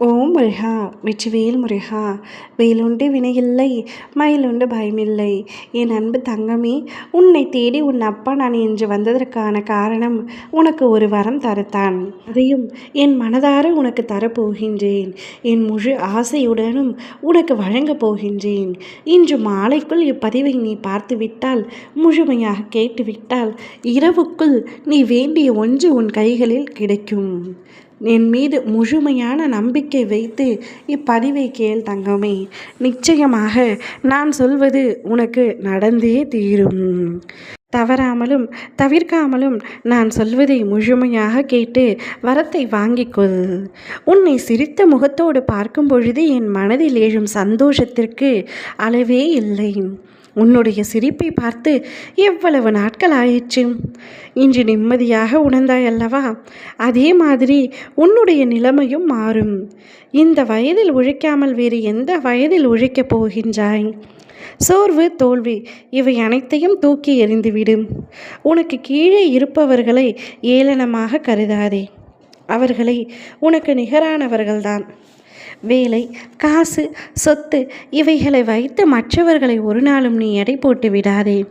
Oh. ஓம் முருகா வெற்றிவேல் முருகா வேலுண்டு வினையில்லை மயிலுண்டு பயமில்லை. என் அன்பு தங்கமே உன்னை தேடி உன் அப்பா நான் இன்று வந்ததற்கான காரணம் உனக்கு ஒரு வரம் தருத்தான். அதையும் என் மனதார உனக்கு தரப்போகின்றேன். என் முழு ஆசையுடனும் உனக்கு வழங்கப் போகின்றேன். இன்று மாலைக்குள் இப்பதிவை நீ பார்த்துவிட்டால் முழுமையாக கேட்டுவிட்டால் இரவுக்குள் நீ வேண்டிய ஒன்று உன் கைகளில் கிடைக்கும். என் மீது முழுமையான நம்பிக்கை வைத்து இப்பதிவை கேள் தங்கமே. நிச்சயமாக நான் சொல்வது உனக்கு நடந்தே தீரும். தவறாமலும் தவிர்க்காமலும் நான் சொல்வதை முழுமையாக கேட்டு வரத்தை வாங்கிக்கொள் உன்னை சிரித்த முகத்தோடு பார்க்கும் பொழுது என் மனதில் எழும் சந்தோஷத்திற்கு அளவே இல்லை. உன்னுடைய சிரிப்பை பார்த்து எவ்வளவு நாட்கள் ஆயிற்று? இன்று நிம்மதியாக உணர்ந்தாய் அல்லவா அதே மாதிரி உன்னுடைய நிலைமையும் மாறும். இந்த வயதில் உழைக்காமல் வேறு எந்த வயதில் உழைக்கப் போகின்றாய்? சோர்வு தோல்வி இவை அனைத்தையும் தூக்கி எறிந்துவிடும் உனக்கு கீழே இருப்பவர்களை ஏளனமாக கருதாதே. அவர்களை உனக்கு நிகரானவர்கள்தான். வேலை காசு சொத்து இவைகளை வைத்து மற்றவர்களை ஒரு நாளும் நீ எடை போட்டு விடாதே.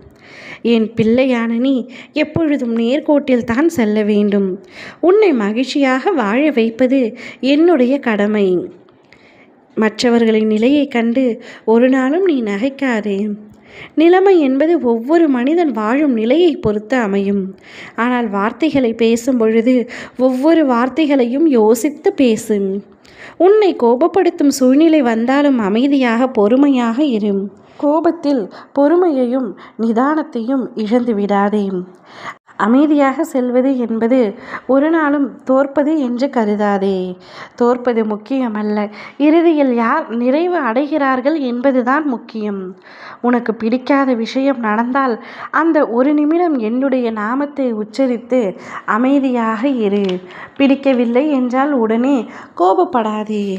என் பிள்ளையான நீ எப்பொழுதும் நேர்கோட்டில் தான் செல்ல வேண்டும். உன்னை மகிழ்ச்சியாக வாழ வைப்பது என்னுடைய கடமை. மற்றவர்களின் நிலையை கண்டு ஒரு நாளும் நீ நகைக்காதே. நிலைமை என்பது ஒவ்வொரு மனிதன் வாழும் நிலையை பொறுத்து அமையும். ஆனால் வார்த்தைகளை பேசும் பொழுது ஒவ்வொரு வார்த்தைகளையும் யோசித்து பேசும் உன்னை கோபப்படுத்தும் சூழ்நிலை வந்தாலும் அமைதியாக பொறுமையாக இரு. கோபத்தில் பொறுமையையும் நிதானத்தையும் இழந்து விடாதே அமைதியாக செல்வது என்பது ஒரு நாளும் தோற்பது என்று கருதாதே. தோற்பது முக்கியமல்ல. இறுதியில் யார் நிறைவு அடைகிறார்கள் என்பதுதான் முக்கியம். உனக்கு பிடிக்காத விஷயம் நடந்தால் அந்த ஒரு நிமிடம் என்னுடைய நாமத்தை உச்சரித்து அமைதியாக இரு. பிடிக்கவில்லை என்றால் உடனே கோபப்படாதே.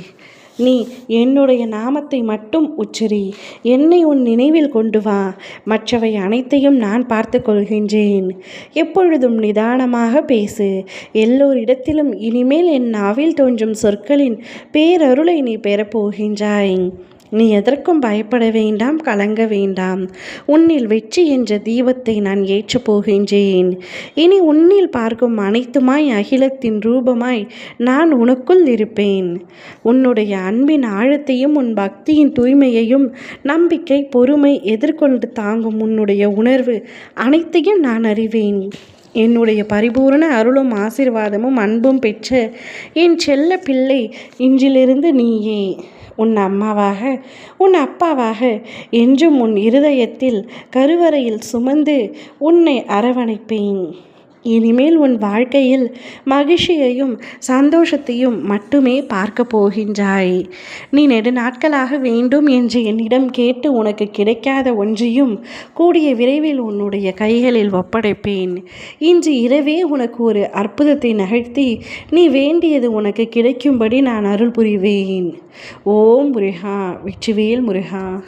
நீ என்னுடைய நாமத்தை மட்டும் உச்சரி. என்னை உன் நினைவில் கொண்டு வா. மற்றவை அனைத்தையும் நான் பார்த்து கொள்கின்றேன். எப்பொழுதும் நிதானமாக பேசு. எல்லோரிடத்திலும் இனிமேல் என் நாவில் தோன்றும் சொற்களின் பேரருளை நீ பெறப்போகின்றாய். நீ எதற்கும் பயப்பட வேண்டாம் கலங்க வேண்டாம். உன்னில் வெற்றி என்ற தீபத்தை நான் ஏற்றுப் போகின்றேன். இனி உன்னில் பார்க்கும் அனைத்துமாய் அகிலத்தின் ரூபமாய் நான் உனக்குள் இருப்பேன். உன்னுடைய அன்பின் ஆழத்தையும் உன் பக்தியின் தூய்மையையும் நம்பிக்கை பொறுமை எதிர்கொண்டு தாங்கும் உன்னுடைய உணர்வு அனைத்தையும் நான் அறிவேன். என்னுடைய பரிபூர்ண அருளும் ஆசிர்வாதமும் அன்பும் பெற்ற என் செல்ல பிள்ளை இன்றிலிருந்து நீயே. உன் அம்மாவாக உன் அப்பாவாக என்றும் உன் இருதயத்தில் கருவறையில் சுமந்து உன்னை அரவணைப்பேன். இனிமேல் உன் வாழ்க்கையில் மகிழ்ச்சியையும் சந்தோஷத்தையும் மட்டுமே பார்க்க போகின்றாய். நீ நெடு நாட்களாக வேண்டும் என்று என்னிடம் கேட்டு உனக்கு கிடைக்காத ஒன்றையும் கூடிய விரைவில் உன்னுடைய கைகளில் ஒப்படைப்பேன். இன்று இரவே உனக்கு ஒரு அற்புதத்தை நகழ்த்தி நீ வேண்டியது உனக்கு கிடைக்கும்படி நான் அருள் புரிவேன். ஓம் முருகா வெற்றிவேல் முருகா.